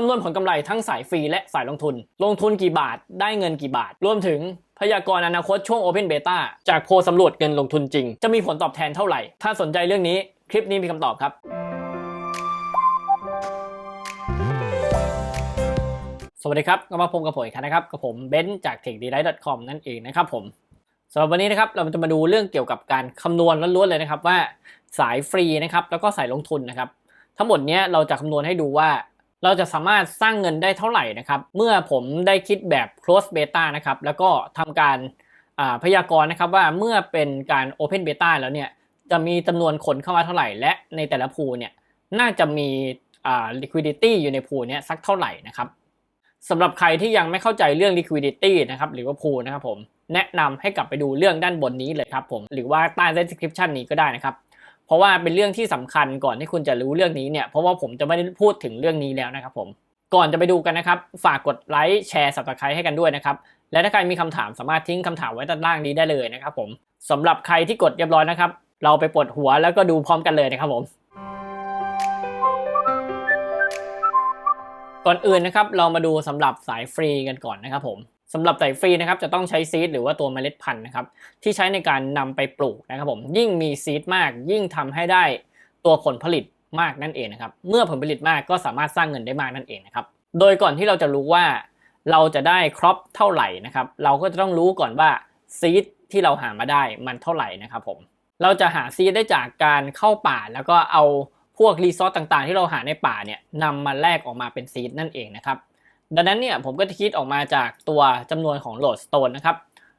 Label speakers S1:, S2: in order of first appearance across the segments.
S1: คำนวณผลกำไรทั้งสายฟรีและสายลงทุน ลงทุนกี่บาทได้เงินกี่บาท รวมถึงพยากรณ์อนาคตช่วง Open Beta จากโพสำรวจเงินลงทุนจริง จะมีผลตอบแทนเท่าไหร่ ถ้าสนใจเรื่องนี้คลิปนี้มีคำตอบครับ สวัสดีครับก็มาพบกับผมอีกครั้งนะครับ กับผมเบนซ์จาก techdelight.com นั่นเองนะครับผมสำหรับวันนี้นะครับเราจะมาดูเรื่องเกี่ยวกับการคำนวณล้วนๆเลยนะครับว่าสายฟรีนะครับแล้วก็สายลงทุนนะครับ ทั้งหมดเนี้ยเราจะคำนวณให้ดูว่า เราจะสามารถสร้างเงินได้เท่าไหร่นะครับ เมื่อผมได้คิดแบบ close beta นะครับ แล้วก็ทำการพยากรณ์นะครับว่าเมื่อเป็นการ open beta แล้วเนี่ยจะมีจำนวนคนเข้ามาเท่าไหร่ และในแต่ละพูเนี่ยน่าจะมีอ่า liquidity อยู่ในพูเนี้ยสักเท่าไหร่นะครับสำหรับใครที่ยังไม่เข้าใจเรื่อง liquidity นะครับหรือว่าพูนะครับผมแนะนำให้กลับไปดูเรื่องด้านบนนี้เลยครับผมหรือว่าใต้ description นี้ก็ได้นะครับ เพราะว่าเป็นเรื่องที่สำคัญก่อนที่คุณจะรู้เรื่องนี้เนี่ยเพราะว่าผมจะไม่ได้พูดถึงเรื่องนี้แล้วนะครับผมก่อนจะไปดูกันนะครับ ฝากกดไลค์แชร์สับสไครต์ให้กันด้วยนะครับ และถ้าใครมีคำถามสามารถทิ้งคำถามไว้ด้านล่างนี้ได้เลยนะครับผมสำหรับใครที่กดเรียบร้อยนะครับ เราไปปวดหัวแล้วก็ดูพร้อมกันเลยนะครับผม ก่อนอื่นนะครับ เรามาดูสำหรับสายฟรีกันก่อนนะครับผม สำหรับสายฟรีนะครับจะต้องใช้ซีดหรือว่าตัวเมล็ดพันธุ์นะครับที่ใช้ในการนำไปปลูกนะครับผมยิ่งมีซีดมาก ยิ่งทำให้ได้ตัวผลผลิตมากนั่นเองนะครับเมื่อผลผลิตมากก็สามารถสร้างเงินได้มากนั่นเองนะครับโดยก่อนที่เราจะรู้ว่าเราจะได้ครอปเท่าไหร่นะครับเราก็จะต้องรู้ก่อนว่าซีดที่เราหามาได้มันเท่าไหร่นะครับผมเราจะหาซีดได้จากการเข้าป่า แล้วก็เอาพวกรีซอสต่างๆ ที่เราหาในป่าเนี่ยนำมาแลกออกมาเป็นซีดนั่นเองนะครับ ดังนั้นเนี่ยผมก็จะคิดออกมาจากตัวจำนวนของโหลดสโตนนะครับ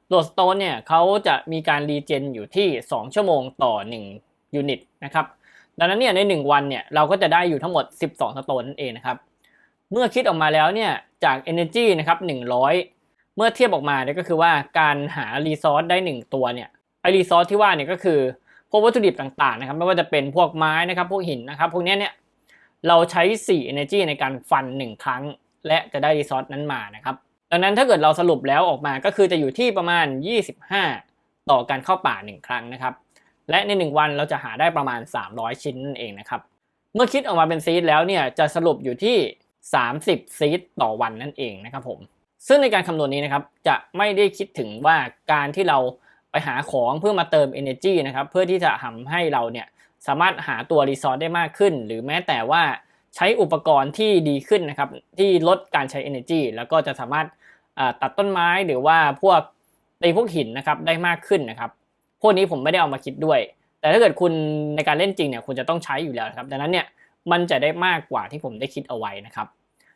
S1: โหลดสโตนเนี่ยเขาจะมีการรีเจนอยู่ที่ 2 ชั่วโมงต่อ 1 ยูนิตนะครับดังนั้นเนี่ยใน 1 วันเนี่ยเราก็จะได้อยู่ทั้งหมด 12 สโตนนั่นเองนะครับเมื่อคิดออกมาแล้วเนี่ยจาก Energy นะครับ100 เมื่อเทียบออกมาเนี่ยก็คือว่าการหารีซอสได้ 1 ตัวเนี่ยไอรีซอสที่ว่าเนี่ยก็คือพวกวัตถุดิบต่างๆนะครับไม่ว่าจะเป็นพวกไม้นะครับพวกหินนะครับพวกนี้เนี่ยเราใช้ 4 Energy ในการฟัน 1 ครั้ง และจะได้รีซอสนั้นมานะครับดังนั้นถ้าเกิดเราสรุปแล้วออกมาก็คือจะอยู่ที่ประมาณ 25 ต่อการเข้าป่า 1 ครั้งนะครับ และใน 1 วันเราจะหาได้ประมาณ 300 ชิ้นนั่นเองนะครับ เมื่อคิดออกมาเป็นซีดแล้วเนี่ยจะสรุปอยู่ที่ 30 ซีดต่อวันนั่นเองนะครับผม ซึ่งในการคำนวณนี้นะครับจะไม่ได้คิดถึงว่าการที่เราไปหาของเพื่อมาเติม Energy นะครับเพื่อที่จะทำให้เราเนี่ยสามารถหาตัวรีซอสได้มากขึ้น หรือแม้แต่ว่า ใช้อุปกรณ์ที่ดีขึ้นนะครับ ที่ลดการใช้ energy แล้วก็จะสามารถตัดต้นไม้หรือว่าพวกตีพวกหินนะครับได้มากขึ้นนะครับ พวกนี้ผมไม่ได้เอามาคิดด้วย แต่ถ้าเกิดคุณในการเล่นจริงเนี่ยคุณจะต้องใช้อยู่แล้วครับ ดังนั้นเนี่ยมันจะได้มากกว่าที่ผมได้คิดเอาไว้นะครับ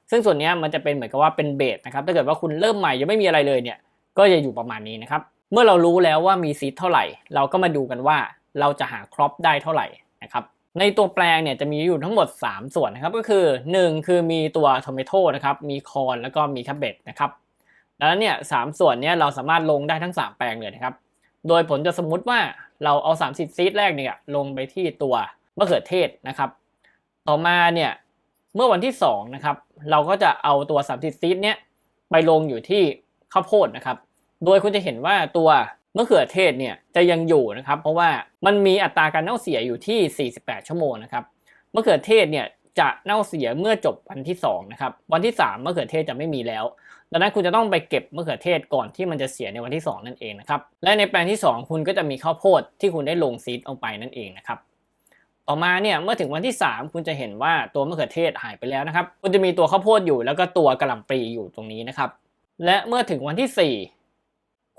S1: ซึ่งส่วนนี้มันจะเป็นเหมือนกับว่าเป็นเบสนะครับ ถ้าเกิดว่าคุณเริ่มใหม่ยังไม่มีอะไรเลยเนี่ย ก็จะอยู่ประมาณนี้นะครับ เมื่อเรารู้แล้วว่ามีซีดเท่าไหร่ เราก็มาดูกันว่าเราจะหาครอปได้เท่าไหร่นะครับ ในตัวแปลงเนี่ยจะมีอยู่ทั้งหมด 3 ส่วนนะครับ ก็คือ 1 คือมีตัวโทเมโตนะครับ มีคอนแล้วก็มีแคบเบตนะครับดังนั้นเนี่ยสส่วนเนี้ยเราสามารถลงได้ทั้ง 3 แปลงเลยนะครับ โดยผลจะสมมุติว่าเราเอา30ซีดแรกเนี่ยลงไปที่ตัวมะเขือเทศนะครับ ต่อมาเนี่ยเมื่อวันที่2นะครับเราก็จะเอาตัว30ซีดเนี้ยไปลงอยู่ที่ข้าวโพดนะครับ โดยคุณจะเห็นว่าตัว มะเขือเทศเนี่ยจะยังอยู่นะครับ เพราะว่ามันมีอัตราการเน่าเสียอยู่ที่ 48 ชั่วโมงนะครับมะเขือเทศเนี่ยจะเน่าเสียเมื่อจบวันที่2นะครับวันที่3มะเขือเทศจะไม่มีแล้ว ดังนั้นคุณจะต้องไปเก็บมะเขือเทศก่อนที่มันจะเสียในวันที่ 2 นั่นเองนะครับและในแปลงที่ 2 คุณก็จะมีข้าวโพดที่คุณได้ลงซีดเอาไปนั่นเองนะครับต่อมาเนี่ยเมื่อถึงวันที่ 3 คุณจะเห็นว่าตัวมะเขือเทศหายไปแล้วนะครับคุณจะมีตัวข้าวโพดอยู่แล้วก็ตัวกระหล่ำปลีอยู่ตรงนี้นะครับและเมื่อถึงวันที่ 4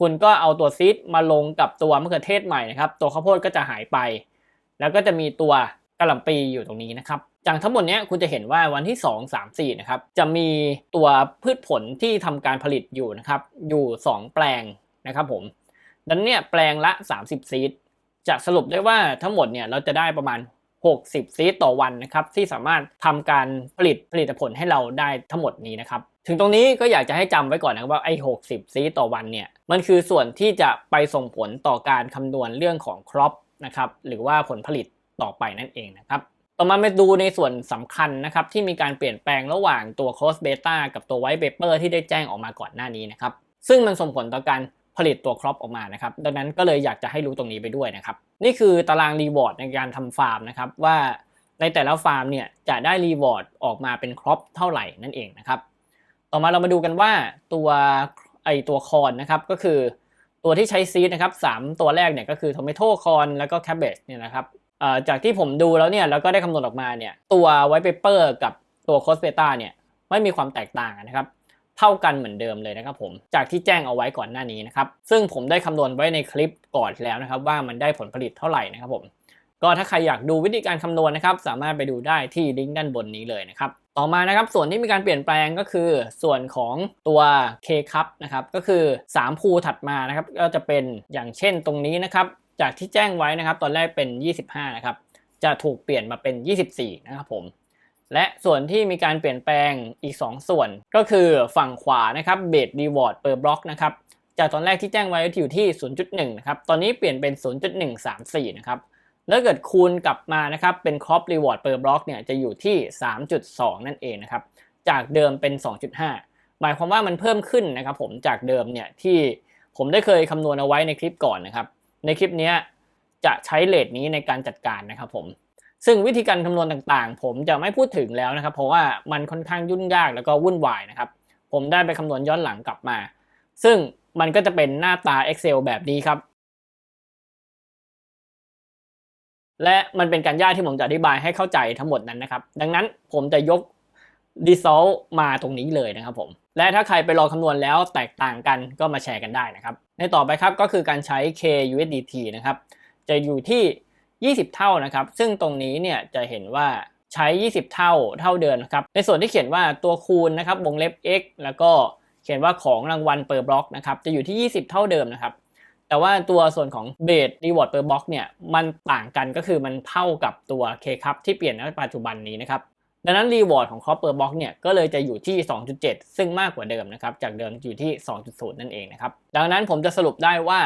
S1: คุณก็เอาตัวซีดมาลงกับตัวมะเขือเทศใหม่นะครับ ตัวข้าวโพดก็จะหายไป แล้วก็จะมีตัวกระหล่ำปีอยู่ตรงนี้นะครับจากทั้งหมดนี้คุณจะเห็นว่าวันที่ 2 3 4นะครับจะมีตัวพืชผลที่ทำการผลิตอยู่นะครับ อยู่ 2 แปลงนะครับผมดังนั้นเนี่ยแปลงละ 30 ซีดจะสรุปได้ว่าทั้งหมดเนี่ยเราจะได้ประมาณ 60 ซีดต่อวันนะครับ ที่สามารถทำการผลิตผลิตผลให้เราได้ทั้งหมดนี้นะครับ ถึงตรงนี้ก็อยากจะให้จำไว้ก่อนนะครับว่าไอ้60ซีต่อวันเนี่ยมันคือส่วนที่จะไปส่งผลต่อการคำนวณเรื่องของครอปนะครับหรือว่าผลผลิตต่อไปนั่นเองนะครับต่อมามาดูในส่วนสำคัญนะครับที่มีการเปลี่ยนแปลงระหว่างตัว cross beta กับตัว white paper ที่ได้แจ้งออกมาก่อนหน้านี้นะครับซึ่งมันส่งผลต่อการผลิตตัวครอปออกมานะครับดังนั้นก็เลยอยากจะให้รู้ตรงนี้ไปด้วยนะครับนี่คือตารางรีวอร์ดในการทำฟาร์มนะครับว่าในแต่ละฟาร์มเนี่ยจะได้รีวอร์ดออกมาเป็นครอปเท่าไหร่นั่นเองนะครับ ต่อมาเรามาดูกันว่าตัวไอตัวคอนนะครับก็คือตัวที่ใช้ซีดนะครับสามตัวแรกเนี่ยก็คือทอมเมโตคอนแล้วก็แคบเบจเนี่ยนะครับจากที่ผมดูแล้วเนี่ยแล้วก็ได้คำนวณออกมาเนี่ยตัวไวท์เปเปอร์กับตัวโคสเบต้าเนี่ยไม่มีความแตกต่างนะครับเท่ากันเหมือนเดิมเลยนะครับผมจากที่แจ้งเอาไว้ก่อนหน้านี้นะครับซึ่งผมได้คำนวณไว้ในคลิปก่อนแล้วนะครับว่ามันได้ผลผลิตเท่าไหร่นะครับผมก็ถ้าใครอยากดูวิธีการคำนวณนะครับสามารถไปดูได้ที่ลิงก์ด้านบนนี้เลยนะครับ ต่อมานะครับส่วนที่มีการเปลี่ยนแปลงก็คือส่วนของตัว K ครับนะครับก็คือ3ภูถัดมานะครับก็จะเป็นอย่างเช่นตรงนี้นะครับจากที่แจ้งไว้นะครับตอนแรกเป็น 25 นะครับจะถูกเปลี่ยนมาเป็น 24 นะครับผมและส่วนที่มีการเปลี่ยนแปลงอีก 2 ส่วน ก็คือฝั่งขวานะครับเบสรีวอร์ดเปอร์บล็อกนะครับจากตอนแรกที่แจ้งไว้อยู่ที่ 0.1 นะครับ ตอนนี้เปลี่ยนเป็น 0.134 นะครับ แล้วเกิดคูณกลับมานะครับเป็นครอปรีวอร์ดเปอร์บล็อกเนี่ยจะอยู่ที่ 3.2 นั่นเองนะครับจากเดิมเป็น 2.5 หมายความว่ามันเพิ่มขึ้นนะครับผมจากเดิมเนี่ยที่ผมได้เคยคำนวณเอาไว้ในคลิปก่อนนะครับในคลิปนี้จะใช้เลทนี้ในการจัดการนะครับผมซึ่งวิธีการคำนวณต่างๆ ผมจะไม่พูดถึงแล้วนะครับ เพราะว่ามันค่อนข้างยุ่งยากแล้วก็วุ่นวายนะครับ ผมได้ไปคำนวณย้อนหลังกลับมา ซึ่งมันก็จะเป็นหน้าตา Excel แบบนี้ครับ และมันเป็นการย่ายที่ผมจะอธิบายให้เข้าใจทั้งหมดนั้นนะครับ ดังนั้นผมจะยก result มาตรงนี้เลยนะครับผม และถ้าใครไปลองคำนวณแล้วแตกต่างกันก็มาแชร์กันได้นะครับ ในต่อไปครับก็คือการใช้ KUSDT นะครับ จะอยู่ที่ 20 เท่านะครับ ซึ่งตรงนี้เนี่ยจะเห็นว่าใช้ 20 เท่าเท่าเดิมนะครับ ในส่วนที่เขียนว่าตัวคูณนะครับวงเล็บ x แล้วก็เขียนว่าของรางวัลเปอร์บล็อกนะครับ จะอยู่ที่ 20 เท่าเดิมนะครับ แต่ว่าตัวส่วนของเบสรีวอร์ดเปอร์บล็อกเนี่ยมันต่างกันก็คือมันเท่ากับตัว K ครับที่เปลี่ยนในปัจจุบันนี้นะครับดังนั้นรีวอร์ดของ Copper Box เนี่ยก็เลยจะอยู่ที่ 2.7 ซึ่งมากกว่าเดิมนะครับจากเดิมอยู่ที่ 2.0 นั่นเองนะครับดังนั้นผมจะสรุปได้ว่า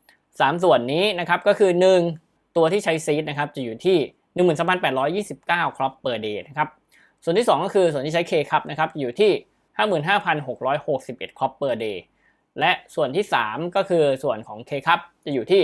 S1: 3 ส่วนนี้นะครับก็คือ 1 ตัวที่ใช้ซีดนะครับจะอยู่ที่ 13,829ครอป per day นะครับส่วนที่ 2 ก็คือส่วนที่ใช้ K ครับนะครับอยู่ที่ 55,661ครอป per day และส่วนที่ 3 ก็คือส่วนของ K ครับจะอยู่ที่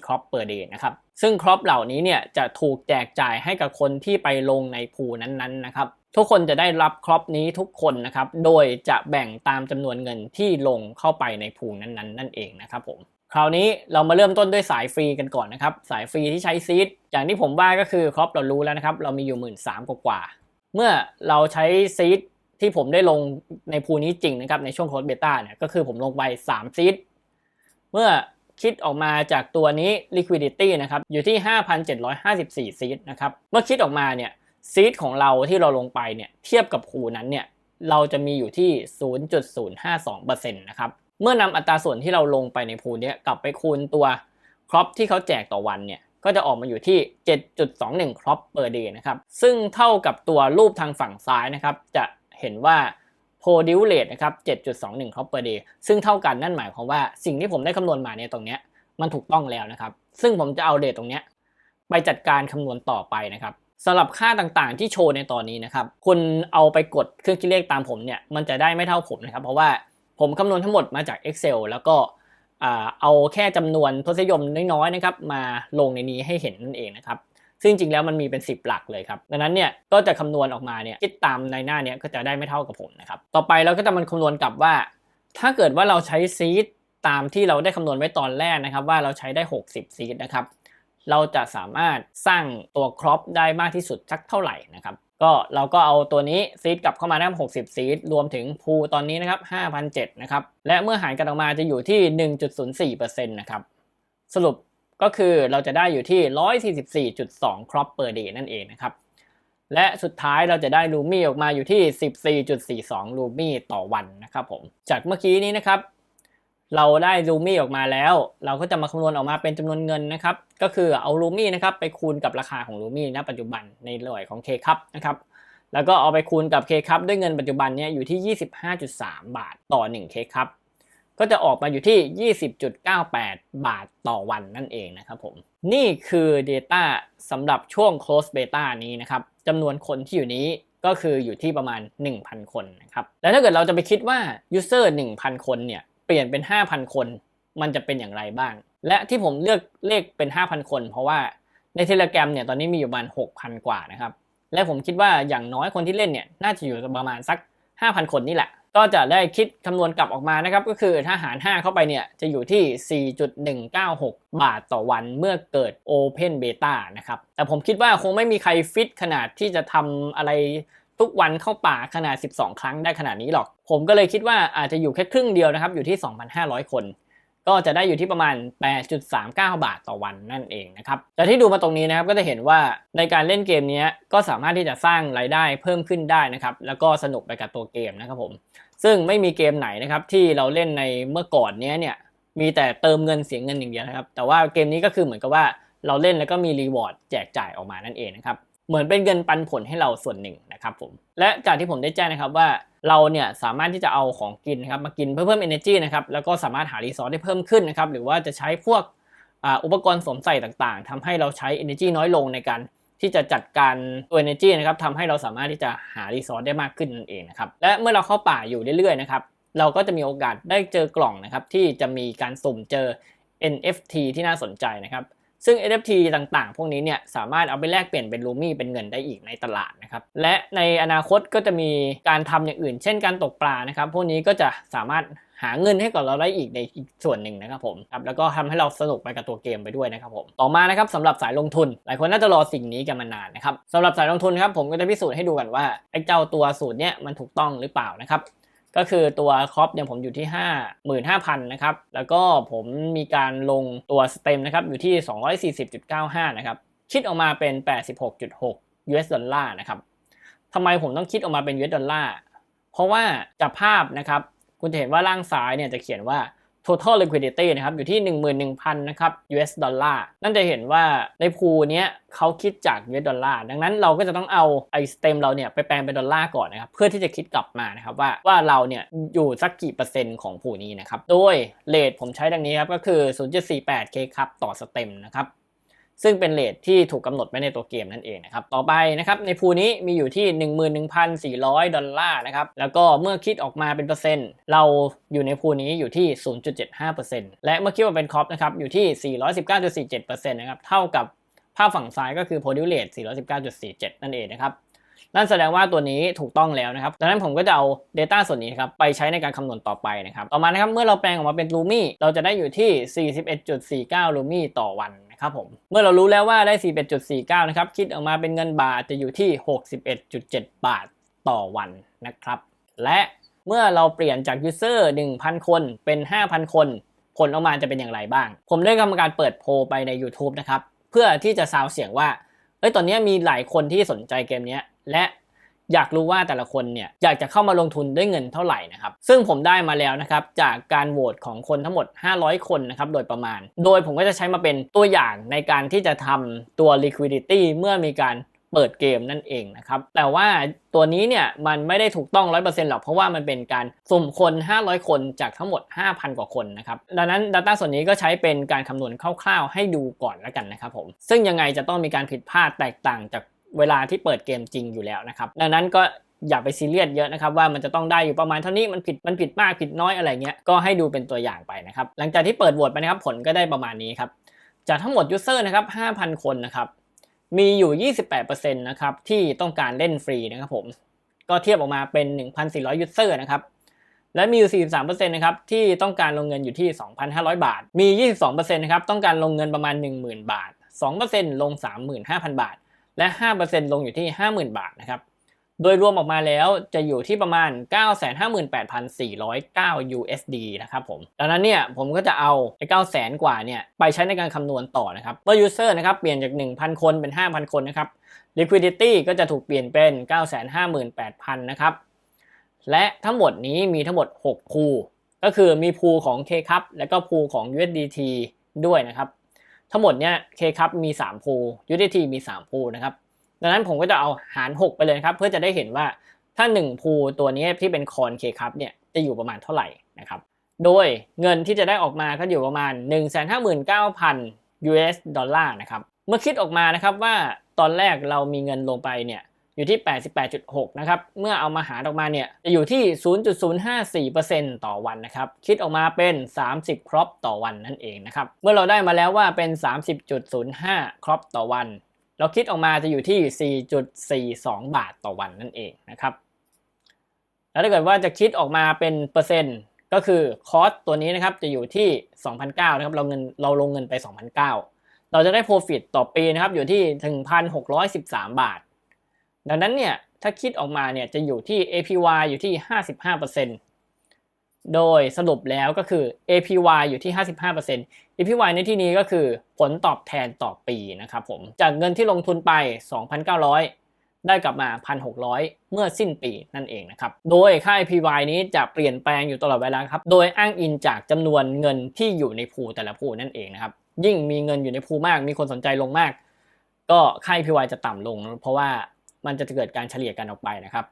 S1: 46,384 ครอป per day นะครับ ซึ่งครอปเหล่านี้เนี่ยจะถูกแจกจ่ายให้กับคนที่ไปลงในพูนั้นๆนะครับ ทุกคนจะได้รับครอปนี้ทุกคนนะครับ โดยจะแบ่งตามจำนวนเงินที่ลงเข้าไปในพูนั้นๆ นั่นเองนะครับผม คราวนี้เรามาเริ่มต้นด้วยสายฟรีกันก่อนนะครับ สายฟรีที่ใช้ซีดอย่างที่ผมว่าก็คือครอปเรารู้แล้วนะครับ เรามีอยู่1 3ื่นสามกว่า เมื่อเราใช้ซีด ที่ผมได้ลงในพูนี้จริงนะครับในช่วงโค้ดเบต้าเนี่ยก็คือผมลงไป3ซีดเมื่อคิดออกมาจากตัวนี้ liquidity นะครับอยู่ที่ 5,754 ซีดนะครับเมื่อคิดออกมาเนี่ยซีดของเราที่เราลงไปเนี่ยเทียบกับคูนั้นเนี่ยเราจะมีอยู่ที่ 0.052%นะครับเมื่อนำอัตราส่วนที่เราลงไปในพูนี้กลับไปคูณตัวครอปที่เขาแจกต่อวันเนี่ยก็จะออกมาอยู่ที่ 7.21 ครอป per day นะครับซึ่งเท่ากับตัวรูปทางฝั่งซ้ายนะครับจะ เห็นว่า produce rate นะครับ 7.21 crop per day ซึ่งเท่ากันนั่นหมายความว่าสิ่งที่ผมได้คำนวณมาเนี่ยตรงเนี้ยมันถูกต้องแล้วนะครับ ซึ่งผมจะเอาเรทตรงเนี้ยไปจัดการคำนวณต่อไปนะครับสำหรับค่าต่างๆที่โชว์ในตอนนี้นะครับคุณเอาไปกดเครื่องคิดเลขตามผมเนี่ยมันจะได้ไม่เท่าผมนะครับ เพราะว่าผมคำนวณทั้งหมดมาจาก Excel แล้วก็เอาแค่จำนวนทศนิยมน้อยๆนะครับมาลงในนี้ให้เห็นนั่นเองนะครับ ซึ่งจริงแล้วมันมีเป็น 10 หลักเลยครับดังนั้นเนี่ยก็จะคำนวณออกมาเนี่ยคิดตามในหน้าเนี้ยก็จะได้ไม่เท่ากับผมนะครับต่อไปเราก็จะมันคำนวณกลับว่า ถ้าเกิดว่าเราใช้ซีดตามที่เราได้คำนวณไว้ตอนแรกนะครับ ว่าเราใช้ได้ 60 ซีดนะครับเราจะสามารถสร้างตัวครอปได้มากที่สุดสักเท่าไหร่นะครับก็เราก็เอาตัวนี้ซีดกลับเข้ามาได้60 ซีดรวมถึงพูตอนนี้นะครับ5,007นะครับและเมื่อหารกันออกมาจะอยู่ที่ 1.04%นะครับสรุป ก็คือเราจะได้อยู่ที่ 144.2 crop per day นั่นเองนะครับ และสุดท้ายเราจะได้ลูมี่ออกมาอยู่ที่ 14.42 ลูมี่ต่อวันนะครับผม จากเมื่อกี้นี้นะครับ เราได้ลูมี่ออกมาแล้ว เราก็จะมาคำนวณออกมาเป็นจำนวนเงินนะครับ ก็คือเอาลูมี่นะครับไปคูณกับราคาของลูมี่ณปัจจุบันในหน่วยของ K ครับนะครับแล้วก็เอาไปคูณกับ K ครับด้วยเงินปัจจุบันเนี้ยอยู่ที่ 25.3 บาทต่อ1 K ครับ ก็จะออกมาอยู่ที่ 20.98 บาทต่อวันนั่นเองนะครับผม นี่คือ Data สำหรับช่วง Close Beta นี้นะครับจำนวนคนที่อยู่นี้ก็คืออยู่ที่ประมาณ 1,000 คนนะครับ แล้วถ้าเกิดเราจะไปคิดว่า User 1,000 คนเนี่ย เปลี่ยนเป็น 5,000 คน มันจะเป็นอย่างไรบ้าง และที่ผมเลือกเลขเป็น 5,000 คน เพราะว่าในเทเล gram เนี่ยตอนนี้มีอยู่ประมาณ 6,000 กว่านะครับ และผมคิดว่าอย่างน้อยคนที่เล่นเนี่ยน่าจะอยู่ประมาณสัก 5,000 คนนี่แหละ ก็จะได้คิดคำนวณกลับออกมานะครับ ก็คือถ้าหาร 5 เข้าไปเนี่ย จะอยู่ที่ 4.196 บาทต่อวันเมื่อเกิด Open Beta นะครับ แต่ผมคิดว่าคงไม่มีใครฟิตขนาดที่จะทำอะไรทุกวันเข้าป่าขนาด 12 ครั้งได้ขนาดนี้หรอก ผมก็เลยคิดว่าอาจจะอยู่แค่ครึ่งเดียวนะครับ อยู่ที่ 2,500 คน ก็จะได้อยู่ที่ประมาณ 8.39 บาทต่อวันนั่นเองนะครับแต่ที่ดูมาตรงนี้นะครับก็จะเห็นว่าในการเล่นเกมนี้ก็สามารถที่จะสร้างรายได้เพิ่มขึ้นได้นะครับ แล้วก็สนุกไปกับตัวเกมนะครับผม ซึ่งไม่มีเกมไหนนะครับที่เราเล่นในเมื่อก่อนเนี้ยเนี่ยมีแต่เติมเงินเสียเงินอย่างเดียวนะครับ แต่ว่าเกมนี้ก็คือเหมือนกับว่าเราเล่นแล้วก็มีรีวอร์ดแจกจ่ายออกมานั่นเองนะครับ เหมือนเป็นเงินปันผลให้เราส่วนหนึ่งนะครับผม และจากที่ผมได้แจ้งนะครับว่าเราเนี่ยสามารถที่จะเอาของกินนะครับมากินเพื่อเพิ่ม energy นะครับ แล้วก็สามารถหารีซอสได้เพิ่มขึ้นนะครับ หรือว่าจะใช้พวกอุปกรณ์สวมใส่ต่างๆทำให้เราใช้ energy น้อยลงในการ ที่จะจัดการตัว energy นะครับทำให้เราสามารถที่จะหารีซอสได้มากขึ้นนั่นเองนะครับและเมื่อเราเข้าป่าอยู่เรื่อยๆนะครับเราก็จะมีโอกาสได้เจอกล่องนะครับที่จะมีการสุ่มเจอ NFT ที่น่าสนใจนะครับซึ่ง NFT ต่างๆ พวกนี้เนี่ยสามารถเอาไปแลกเปลี่ยนเป็นลูมี่เป็นเงินได้อีกในตลาดนะครับ และในอนาคตก็จะมีการทำอย่างอื่น เช่นการตกปลานะครับ พวกนี้ก็จะสามารถ หาเงินให้กับเราได้อีกในอีกส่วนหนึ่งนะครับผมครับแล้วก็ทำให้เราสนุกไปกับตัวเกมไปด้วยนะครับผมต่อมานะครับสำหรับสายลงทุน หลายคนน่าจะรอสิ่งนี้กันมานานนะครับสำหรับสายลงทุนครับผมก็จะพิสูจน์ให้ดูกันว่าไอ้เจ้าตัวสูตรเนี้ยมันถูกต้องหรือเปล่านะครับก็คือตัวครอปเนี่ยผมอยู่ที่ 55,000 นะครับ แล้วก็ผมมีการลงตัวสเต็มนะครับ อยู่ที่ 240.95 นะครับ คิดออกมาเป็น 86.6 US ดอลลาร์นะครับทำไมผมต้องคิดออกมาเป็น US ดอลลาร์ เพราะว่าจากภาพนะครับ คุณจะเห็นว่าล่างซ้ายเนี่ยจะเขียนว่า total liquidity นะครับอยู่ที่ 11,000นะครับ US ดอลลาร์นั่นจะเห็นว่าในพูเนี้ยเขาคิดจาก US ดอลลาร์ดังนั้นเราก็จะต้องเอาไอ้สเต็มเราเนี่ยไปแปลงเป็นดอลลาร์ก่อนนะครับ เพื่อที่จะคิดกลับมานะครับว่าว่าเราเนี่ยอยู่สักกี่เปอร์เซ็นต์ของผูนี้นะครับ โดยเลทผมใช้ดังนี้ครับก็คือ 0.48K ครับต่อสเต็มนะครับ ซึ่งเป็นเลทที่ถูกกำหนดไว้ในตัวเกมนั่นเองนะครับ ต่อไปนะครับในพูนี้มีอยู่ที่ 11,400 ดอลลาร์นะครับ แล้วก็เมื่อคิดออกมาเป็นเปอร์เซ็นต์ เราอยู่ในพูนี้อยู่ที่ 0.75%และเมื่อคิดว่าเป็นคอปนะครับอยู่ที่ 419.47%นะครับ เท่ากับภาพฝั่งซ้ายก็คือ produce rate 419.47 นั่นเองนะครับ นั่นแสดงว่าตัวนี้ถูกต้องแล้วนะครับ ดังนั้นผมก็จะเอา Data ส่วนนี้นครับไปใช้ในการคำนวณต่อไปนะครับ ต่อมานะครับเมื่อเราแปลงออกมาเป็น Lumi เราจะได้อยู่ที่ 41.49 Lumi ต่อวัน ครับผม เมื่อเรารู้แล้วว่าได้ 41.49 นะครับ คิดออกมาเป็นเงินบาทจะอยู่ที่ 61.7 บาทต่อวันนะครับ และเมื่อเราเปลี่ยนจาก User 1,000 คนเป็น 5,000 คน ผลออกมาจะเป็นอย่างไรบ้าง ผมได้ทำการเปิดโพลไปใน YouTube นะครับ เพื่อที่จะซาวเสียงว่าเอ้ยตอนนี้มีหลายคนที่สนใจเกมนี้และ อยากรู้ว่าแต่ละคนเนี่ยอยากจะเข้ามาลงทุนด้วยเงินเท่าไหร่นะครับ ซึ่งผมได้มาแล้วนะครับจากการโหวตของคนทั้งหมด 500 คนนะครับโดยประมาณ โดยผมก็จะใช้มาเป็นตัวอย่างในการที่จะทำตัว liquidity เมื่อมีการเปิดเกมนั่นเองนะครับ แต่ว่าตัวนี้เนี่ยมันไม่ได้ถูกต้อง 100%หรอก เพราะว่ามันเป็นการสุ่มคน 500 คนจากทั้งหมด 5,000 กว่าคนนะครับ ดังนั้น Data ส่วนนี้ก็ใช้เป็นการคำนวณคร่าวๆ ให้ดูก่อนแล้วกันนะครับผม ซึ่งยังไงจะต้องมีการผิดพลาดแตกต่างจาก เวลาที่เปิดเกมจริงอยู่แล้วนะครับ ดังนั้นก็อย่าไปซีเรียสเยอะนะครับว่ามันจะต้องได้อยู่ประมาณเท่านี้มันผิดมันผิดมากผิดน้อยอะไรเงี้ยก็ให้ดูเป็นตัวอย่างไปนะครับ หลังจากที่เปิดโหวตไปนะครับผลก็ได้ประมาณนี้ครับจากทั้งหมดยูเซอร์นะครับ5,000 คนนะครับมีอยู่ 28%นะครับที่ต้องการเล่นฟรีนะครับผมก็เทียบออกมาเป็น 1,400ยูเซอร์นะครับและมีอยู่ 43%นะครับที่ต้องการลงเงินอยู่ที่ 2,500 บาท มี 22%นะครับต้องการลงเงินประมาณ 10,000 บาท 2%ลง 35,000 บาท และ 5%ลงอยู่ที่ 50,000 บาทนะครับ โดยรวมออกมาแล้วจะอยู่ที่ประมาณ 958,409 USD นะครับผม ดังนั้นเนี่ยผมก็จะเอาไอ้900,000 กว่าเนี่ยไปใช้ในการคำนวณต่อนะครับ เมื่อ user นะครับเปลี่ยนจาก 1,000 คนเป็น 5,000 คนนะครับ liquidity ก็จะถูกเปลี่ยนเป็น 958,000 นะครับ และทั้งหมดนี้มีทั้งหมด 6 พูก็คือมีพูของ K ครับและก็พูของ USDT ด้วยนะครับ ทั้งหมดเนี่ยเครับมี3พูล USDT มี3พูนะครับดังนั้นผมก็จะเอาหาร 6 ไปเลยครับ เพื่อจะได้เห็นว่าถ้า 1 พูตัวนี้ที่เป็นคอน K ครับเนี่ยจะอยู่ประมาณเท่าไหร่นะครับโดยเงินที่จะได้ออกมาก็อยู่ประมาณ 159,000 US ดอลลาร์นะครับเมื่อคิดออกมานะครับว่าตอนแรกเรามีเงินลงไปเนี่ย อยู่ที่ 88.6 นะครับ เมื่อเอามาหารออกมาเนี่ยจะอยู่ที่ 0.054%ต่อวันนะครับ คิดออกมาเป็น 30 ครอปต่อวันนั่นเองนะครับ เมื่อเราได้มาแล้วว่าเป็น 30.05 ครอปต่อวัน เราคิดออกมาจะอยู่ที่ 4.42 บาทต่อวันนั่นเองนะครับ แล้วถ้าเกิดว่าจะคิดออกมาเป็นเปอร์เซ็นต์ก็คือคอสตัวนี้นะครับจะอยู่ที่ 2,009นะครับ เราเงินเราลงเงินไป 2,009เราจะได้ Profit ต่อปีนะครับอยู่ที่ 1,613 บาท ดังนั้นเนี่ยถ้าคิดออกมาเนี่ยจะอยู่ที่ APY อยู่ที่ 55%โดยสรุปแล้วก็คือ APY อยู่ที่ 55% APY ในที่นี้ก็คือผลตอบแทนต่อปีนะครับผมจากเงินที่ลงทุนไป 2,900 ได้กลับมา 1,600 เมื่อสิ้นปีนั่นเองนะครับ โดยค่า APY นี้จะเปลี่ยนแปลงอยู่ตลอดเวลาครับ โดยอ้างอิงจากจำนวนเงินที่อยู่ในพูแต่ละพูนั่นเองนะครับ ยิ่งมีเงินอยู่ในพูมาก มีคนสนใจลงมาก ก็ค่า APY จะต่ำลง เพราะว่า มันจะเกิดการเฉลี่ยกันออกไปนะครับ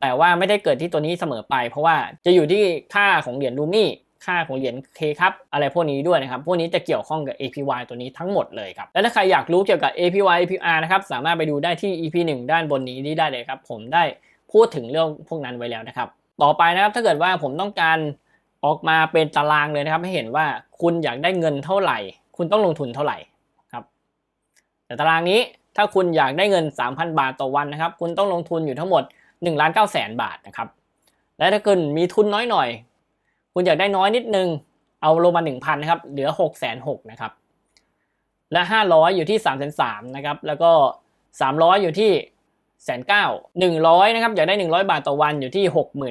S1: แต่ว่าไม่ได้เกิดที่ตัวนี้เสมอไป เพราะว่าจะอยู่ที่ค่าของเหรียญลูมี่ค่าของเหรียญเคครับอะไรพวกนี้ด้วยนะครับ พวกนี้จะเกี่ยวข้องกับ APY ตัวนี้ทั้งหมดเลยครับ และถ้าใครอยากรู้เกี่ยวกับ APY APR นะครับ สามารถไปดูได้ที่ EP 1 ด้านบนนี้นี่ได้เลยครับ ผมได้พูดถึงเรื่องพวกนั้นไว้แล้วนะครับ ต่อไปนะครับ ถ้าเกิดว่าผมต้องการออกมาเป็นตารางเลยนะครับ ให้เห็นว่าคุณอยากได้เงินเท่าไหร่ คุณต้องลงทุนเท่าไหร่ครับ แต่ตารางนี้ ถ้าคุณอยากได้เงิน 3,000 บาทต่อวันนะครับ คุณต้องลงทุนอยู่ทั้งหมด1ล้าน9แสนบาทนะครับ และถ้าคุณมีทุนน้อยหน่อย คุณอยากได้น้อยนิดนึง เอาลงมา 1,000นะครับ เหลือ6 6 0 0 0นะครับ และ 500 อยู่ที่3 3 0 0นะครับ แล้วก็ 300 อยู่ที่แสนเก้าหนึ่งร้อยนะครับ อยากได้ 100 บาทต่อวันอยู่ที่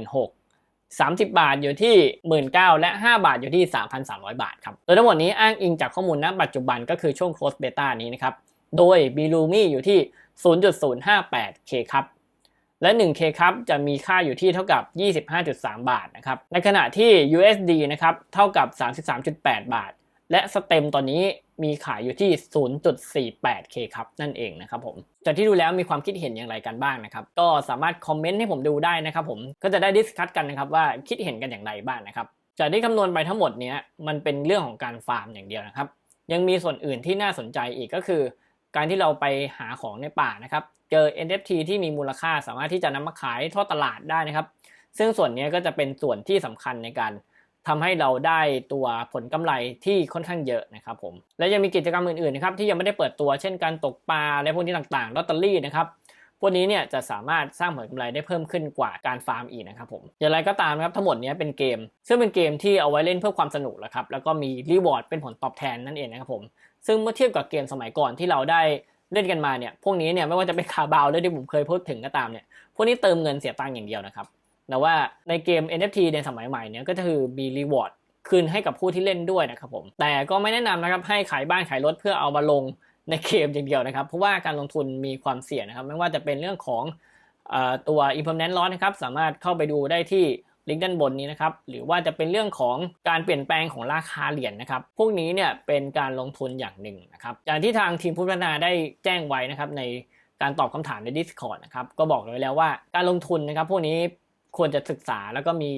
S1: 66,000 30 บาทอยู่ที่ 19,000และ 5 บาทอยู่ที่ 3,300 บาทครับโดยทั้งหมดนี้อ้างอิงจากข้อมูลณปัจจุบันก็คือช่วง close beta นี้นะครับ โดย b l u m i อยู่ที่ 0.058k ครับและ 1k ครับจะมีค่าอยู่ที่เท่ากับ 25.3 บาทนะครับ ในขณะที่ USD นะครับเท่ากับ 33.8 บาท และสเต็มตอนนี้มีขายอยู่ที่ 0.48k ครับนั่นเองนะครับผม จากที่ดูแล้วมีความคิดเห็นอย่างไรกันบ้างนะครับ ก็สามารถคอมเมนต์ให้ผมดูได้นะครับผม ก็จะได้ดิสคัตกันนะครับว่าคิดเห็นกันอย่างไรบ้างนะครับ จากที่คำนวณไปทั้งหมดเนี้ยมันเป็นเรื่องของการฟาร์มอย่างเดียวนะครับ ยังมีส่วนอื่นที่น่าสนใจอีกก็คือ การที่เราไปหาของในป่านะครับ เจอ NFT ที่มีมูลค่าสามารถที่จะนำมาขายทอดตลาดได้นะครับ ซึ่งส่วนนี้ก็จะเป็นส่วนที่สำคัญในการทำให้เราได้ตัวผลกำไรที่ค่อนข้างเยอะนะครับผม และยังมีกิจกรรมอื่นๆนะครับที่ยังไม่ได้เปิดตัว เช่นการตกปลาและพวกนี้ต่างๆลอตเตอรี่นะครับพวกนี้เนี่ยจะสามารถสร้างผลกำไรได้เพิ่มขึ้นกว่าการฟาร์มอีกนะครับผม อย่างไรก็ตามครับทั้งหมดนี้เป็นเกม ซึ่งเป็นเกมที่เอาไว้เล่นเพื่อความสนุกแหละครับ แล้วก็มีรีวอร์ดเป็นผลตอบแทนนั่นเองนะครับผม ซึ่งเมื่อเทียบกับเกมสมัยก่อนที่เราได้เล่นกันมาเนี่ย พวกนี้เนี่ยไม่ว่าจะเป็นคาบาวหรือที่ผมเคยพูดถึงก็ตามเนี่ย พวกนี้เติมเงินเสียตังค์อย่างเดียวนะครับ แต่ว่าในเกม NFT ในสมัยใหม่เนี่ยก็คือมีรีวอร์ดคืนให้กับผู้ที่เล่นด้วยนะครับผม แต่ก็ไม่แนะนำนะครับให้ขายบ้านขายรถเพื่อเอามาลงในเกมอย่างเดียวนะครับ เพราะว่าการลงทุนมีความเสี่ยงนะครับ ไม่ว่าจะเป็นเรื่องของอตัว impermanent loss นะครับ สามารถเข้าไปดูได้ที่ ลิงก์ด้านบนนี้นะครับ หรือว่าจะเป็นเรื่องของการเปลี่ยนแปลงของราคาเหรียญนะครับ พวกนี้เนี่ยเป็นการลงทุนอย่างหนึ่งนะครับ อย่างที่ทางทีมผู้พัฒนาได้แจ้งไว้นะครับในการตอบคำถามใน Discord นะครับ ก็บอกไว้แล้วว่าการลงทุนนะครับ พวกนี้ควรจะศึกษาแล้วก็มี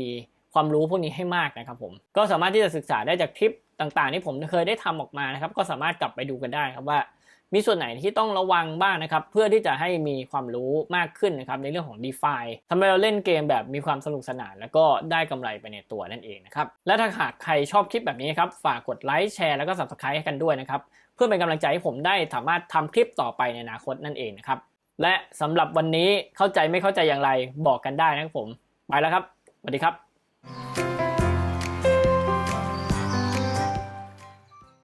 S1: ความรู้พวกนี้ให้มากนะครับผม ก็สามารถที่จะศึกษาได้จากคลิปต่างๆที่ผมเคยได้ทำออกมานะครับ ก็สามารถกลับไปดูกันได้ครับว่า มีส่วนไหนที่ต้องระวังบ้างนะครับ เพื่อที่จะให้มีความรู้มากขึ้นนะครับในเรื่องของ d e f i ทำให้เราเล่นเกมแบบมีความสนุกสนาน แล้วก็ได้กำไรไปในตัวนั่นเองนะครับและถ้าหากใครชอบคลิปแบบนี้ครับฝากกดไลค์แชร์แล้วก็ subscribe ให้กันด้วยนะครับเพื่อเป็นกำลังใจให้ผมได้สามารถทำคลิปต่อไปในอนาคตนั่นเองนะครับและสำหรับวันนี้เข้าใจไม่เข้าใจอย่างไรบอกกันได้นะครับผม ไปแล้วครับสวัสดีครับ